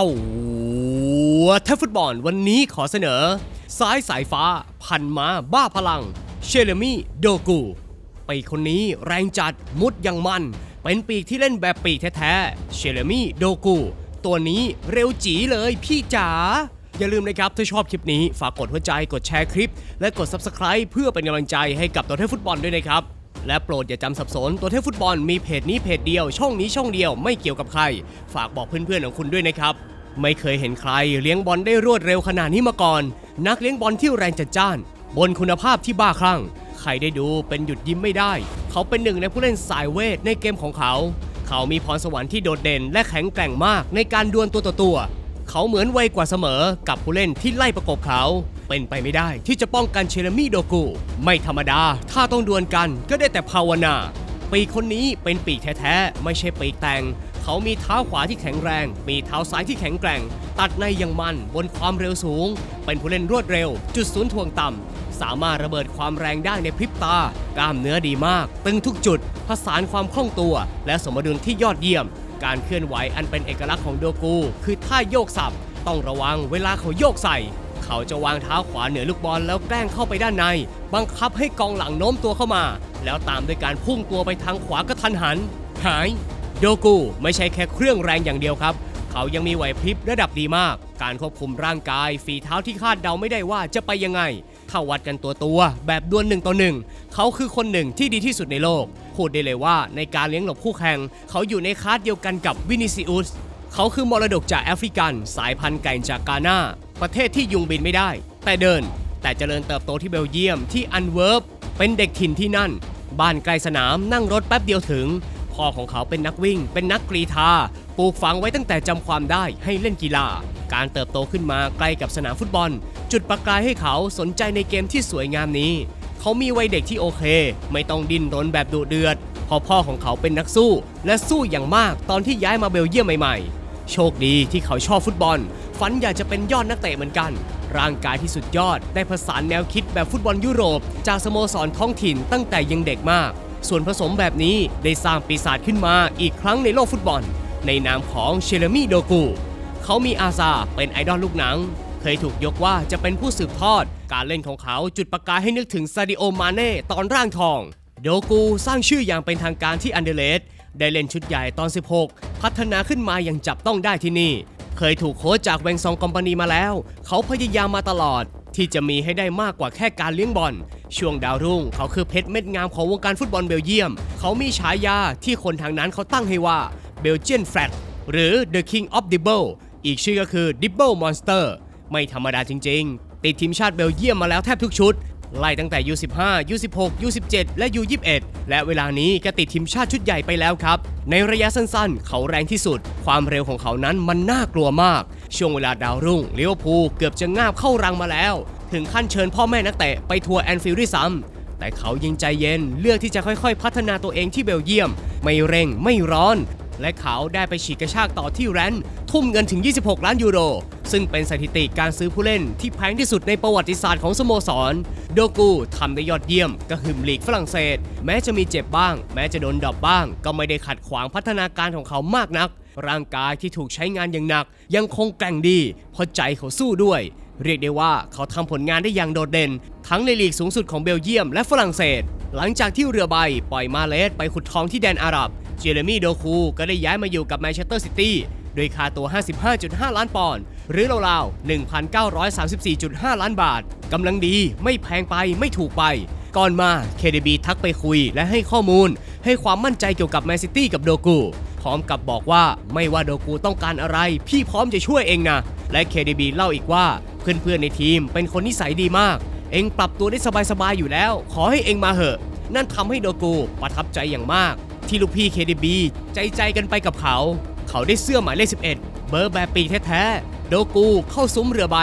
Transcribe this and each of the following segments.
ตัวแทบฟุตบอลวันนี้ขอเสนอซ้ายสายฟ้า พันมาบ้าพลัง เชเลมี่โดกูปีกคนนี้แรงจัดมุดอย่างมัน เป็นปีกที่เล่นแบบปีกแท้ๆ เชเลมี่โดกูตัวนี้เร็วจีเลยพี่จ๋าอย่าลืมนะครับ ถ้าชอบคลิปนี้ ฝากกดหัวใจกดแชร์คลิป และกด Subscribe เพื่อเป็นกำลังใจให้กับตัวเทพฟุตบอลด้วยนะครับ และโปรดอย่าจำสับสนตัวเทพฟุตบอลมีเพจนี้เพจเดียว ช่องนี้ช่องเดียวไม่เกี่ยวกับใคร ฝากบอกเพื่อนๆของคุณด้วยนะครับ ไม่เคยเห็นใครเลี้ยงบอลได้รวดเร็วขนาดนี้มาก่อน นักเลี้ยงบอลที่แรงจัดจ้าน บนคุณภาพที่บ้าคลั่งใครได้ดูเป็นหยุดยิ้มไม่ได้ เขาเป็นหนึ่งในผู้เล่นสายเวทในเกมของเขา เขามีพรสวรรค์ที่โดดเด่นและแข็งแกร่งมากในการดวลตัวต่อตัว เขาเหมือนไวกว่าเสมอกับผู้เล่นที่ไล่ประกบเขา เป็นไปไม่ได้ที่จะป้องกันเชลมี่โดกู ไม่ธรรมดา ถ้าต้องดวลกันก็ได้แต่ภาวนา ปีกคนนี้เป็นปีกแท้ๆ ไม่ใช่ปีกแต่ง เขามีเท้าขวาที่แข็งแรง มีเท้าซ้ายที่แข็งแกร่ง ตัดในอยังมันบนความเร็วสูง เป็นผู้เล่นรวดเร็ว จุดศูนย์ถ่วงต่ำสามารถระเบิดความแรงได้ในพริบตากล้ามเนื้อดีมาก ตึงทุกจุดผสานความคล่องตัว และสมดุลที่ยอดเยี่ยม การเคลื่อนไหวอันเป็นเอกลักษณ์ของโดกู คือท่าโยกสับต้องระวังเวลาเขาโยกใส่ เขาจะวางเท้าขวาเหนือลูกบอลแล้วแกล้งเข้าไปด้านใน บังคับให้กองหลังโน้มตัวเข้ามา แล้วตามด้วยการพุ่งตัวไปทางขวากระทันหัน หาย โดกูไม่ใช่แค่เครื่องแรงอย่างเดียวครับเขายังมีไหวพริบระดับดีมาก การควบคุมร่างกาย ฝีเท้าที่คาดเดาไม่ได้ว่าจะไปยังไง ถ้าวัดกันตัวตัวแบบดวลหนึ่งต่อหนึ่งเขาคือคนหนึ่งที่ดีที่สุดในโลก พูดได้เลยว่าในการเลี้ยงหลบคู่แข่ง เขาอยู่ในคาสเดียวกันกับวินิซิอุสเขาคือมรดกจากแอฟริกัน สายพันธุ์ไก่จากกาหน้า ประเทศที่ยุงบินไม่ได้ แต่เดิน แต่เจริญเติบโตที่เบลเยียมที่อันเวิร์ปเป็นเด็กถิ่นที่นั่น บ้านไกลสนามนั่งรถแป๊บเดียวถึงพ่อของเขาเป็นนักวิ่ง เป็นนักกรีธา ปลูกฝังไว้ตั้งแต่จำความได้ให้เล่นกีฬา การเติบโตขึ้นมาใกล้กับสนามฟุตบอล จุดประกายให้เขาสนใจในเกมที่สวยงามนี้ เขามีวัยเด็กที่โอเค ไม่ต้องดิ้นรนแบบดุเดือดพราะพ่อของเขาเป็นนักสู้ และสู้อย่างมากตอนที่ย้ายมาเบลเยียมใหม่ๆ โชคดีที่เขาชอบฟุตบอล ฝันอยากจะเป็นยอดนักเตะเหมือนกัน ร่างกายที่สุดยอดได้ผสานแนวคิดแบบฟุตบอลยุโรป จากสโมสรท้องถิ่นตั้งแต่ยังเด็กมาก ส่วนผสมแบบนี้ได้สร้างปีศาจขึ้นมาอีกครั้งในโลกฟุตบอล ในนามของเชเลมี่โดกูเขามีอาซาเป็นไอดอลลูกหนัง เคยถูกยกว่าจะเป็นผู้สืบทอด การเล่นของเขาจุดประกายให้นึกถึงซาดิโอมาเน่ตอนร่างทอง โดกูสร้างชื่ออย่างเป็นทางการที่อันเดเลสได้เล่นชุดใหญ่ตอน 16 พัฒนาขึ้นมาอย่างจับต้องได้ที่นี่ เคยถูกโค้ชจากแวงซองคอมพานีมาแล้ว เขาพยายามมาตลอด ที่จะมีให้ได้มากกว่าแค่การเลี้ยงบอล ช่วงดาวรุ่ง เขาคือเพชรเม็ดงามของวงการฟุตบอลเบลเยียม เขามีฉายาที่คนทางนั้นเขาตั้งให้ว่า เบลเจียนแฟลตหรือ The King of Dibble อีกชื่อก็คือ Dibble Monster ไม่ธรรมดาจริง ๆ ติดทีมชาติเบลเยียมมาแล้วแทบทุกชุด ไล่ตั้งแต่ U15 U16 U17 และ U21 และเวลานี้ก็ติดทีมชาติชุดใหญ่ไปแล้วครับ ในระยะสั้นๆ เขาแรงที่สุด ความเร็วของเขานั้นมันน่ากลัวมาก ช่วงเวลาดาวรุ่งเลี้ยวภูเกือบจะงาบเข้ารังมาแล้ว ถึงขั้นเชิญพ่อแม่นักเตะไปทัวร์แอนฟิลด์ด้วยซ้ำแต่เขายังใจเย็นเลือกที่จะค่อยๆ พัฒนาตัวเองที่เบลเยียม ไม่เร่งไม่ร้อน และเขาได้ไปฉีกกระชากต่อที่แรนทุ่มเงินถึง 26 ล้านยูโร ซึ่งเป็นสถิติการซื้อผู้เล่นที่แพงที่สุดในประวัติศาสตร์ของสโมสร โดกูทำได้ยอดเยี่ยมกระหึ่มลีกฝรั่งเศส แม้จะมีเจ็บบ้าง แม้จะโดนดรอปบ้าง ก็ไม่ได้ขัดขวางพัฒนาการของเขามากนัก ร่างกายที่ถูกใช้งานอย่างหนัก ยังคงแกร่งดีเพราะใจเขาสู้ด้วยเรียกได้ว่าเขาทำผลงานได้อย่างโดดเด่น ทั้งในลีกสูงสุดของเบลเยียมและฝรั่งเศส หลังจากที่เรือใบปล่อยมาเลสไปขุดทองที่แดนอาหรับ เจเรมี่โดคูก็ได้ย้ายมาอยู่กับแมนเชสเตอร์ซิตี้โดยค่าตัว 55.5 ล้านปอนด์หรือราวๆ 1,934.5 ล้านบาทกำลังดีไม่แพงไปไม่ถูกไป ก่อนมา KDB ทักไปคุยและให้ข้อมูล ให้ความมั่นใจเกี่ยวกับแมนซิตี้กับโดกู พร้อมกับบอกว่าไม่ว่าโดกูต้องการอะไร พี่พร้อมจะช่วยเองนะ และ KDB เล่าอีกว่า เพื่อนๆในทีมเป็นคนนิสัยดีมาก เองปรับตัวได้สบายๆอยู่แล้ว ขอให้เองมาเหอะ นั่นทำให้โดกูประทับใจอย่างมาก ที่ลูกพี่ KDB ใจใจกันไปกับเขา เขาได้เสื้อหมายเลข 11 เบอร์แบบปีแท้ๆ โดกูเข้าซุ้มเรือใบ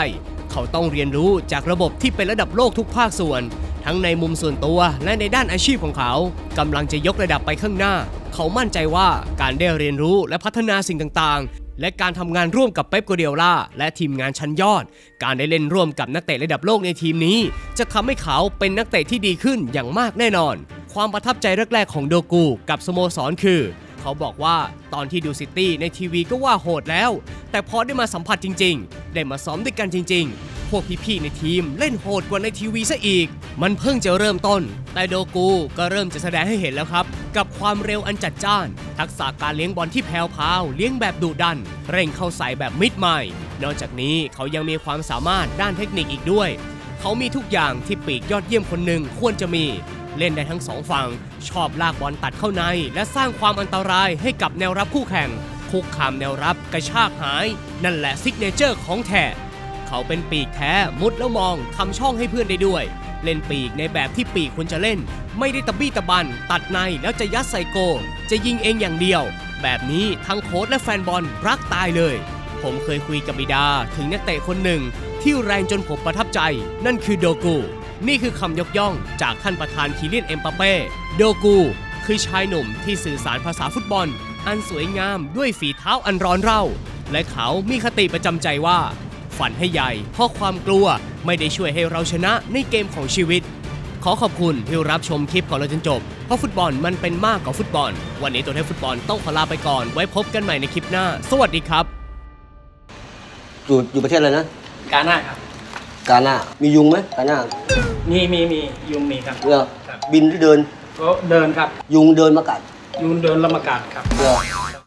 เขาต้องเรียนรู้จากระบบที่เป็นระดับโลกทุกภาคส่วน ทั้งในมุมส่วนตัวและในด้านอาชีพของเขากำลังจะยกระดับไปข้างหน้า เขามั่นใจว่าการได้เรียนรู้และพัฒนาสิ่งต่างๆ และการทำงานร่วมกับเป๊ปโกเดียล่าและทีมงานชั้นยอด การได้เล่นร่วมกับนักเตะระดับโลกในทีมนี้ จะทำให้เขาเป็นนักเตะที่ดีขึ้นอย่างมากแน่นอน ความประทับใจแรกๆของโดกูกับสโมสรคือ เขาบอกว่าตอนที่ดูซิตี้ในทีวีก็ว่าโหดแล้ว แต่พอได้มาสัมผัสจริง ๆ ได้มาซ้อมด้วยกันจริง ๆพวกพี่ๆในทีมเล่นโหดกว่าในทีวีซะอีก มันเพิ่งจะเริ่มต้น แต่โดกูก็เริ่มจะแสดงให้เห็นแล้วครับ กับความเร็วอันจัดจ้าน ทักษะการเลี้ยงบอลที่แผ่วพาว เลี้ยงแบบดุดัน เร่งเข้าใส่แบบมิดไมล์นอกจากนี้เขายังมีความสามารถด้านเทคนิคอีกด้วย เขามีทุกอย่างที่ปีกยอดเยี่ยมคนหนึ่งควรจะมี เล่นได้ทั้งสองฝั่ง ชอบลากบอลตัดเข้าใน และสร้างความอันตรายให้กับแนวรับคู่แข่ง คุกคามแนวรับกระชากหาย นั่นแหละซิกเนเจอร์ของแท้เขาเป็นปีกแท้มุดแล้วมองทำช่องให้เพื่อนได้ด้วย เล่นปีกในแบบที่ปีกควรจะเล่น ไม่ได้ตะบี้ตะบัน ตัดในแล้วจะยัดใส่โก จะยิงเองอย่างเดียว แบบนี้ทั้งโค้ชและแฟนบอลรักตายเลย ผมเคยคุยกับบิดาถึงนักเตะคนหนึ่งที่แรงจนผมประทับใจ นั่นคือโดกู นี่คือคำยกย่องจากท่านประธานคีเลียนเอ็มปาเป้โดกู คือชายหนุ่มที่สื่อสารภาษาฟุตบอล อันสวยงามด้วยฝีเท้าอันร้อนเร่า และเขามีคติประจำใจว่า ฝันให้ใหญ่เพราะความกลัวไม่ได้ช่วยให้เราชนะในเกมของชีวิต ขอขอบคุณที่รับชมคลิปของเราจนจบ เพราะฟุตบอลมันเป็นมากกว่าฟุตบอล วันนี้ตัวแทนฟุตบอลต้องขอลาไปก่อน ไว้พบกันใหม่ในคลิปหน้า สวัสดีครับ อยู่อยู่ประเทศอะไรนะ กาหน้าครับ กาหน้ามียุงไหมกาหน้า มีมีมียุงมีครับเรือครับ บินหรือเดิน ก็เดินครับ ยุงเดินมากัดยุงเดินแล้วมากัดครับเรือ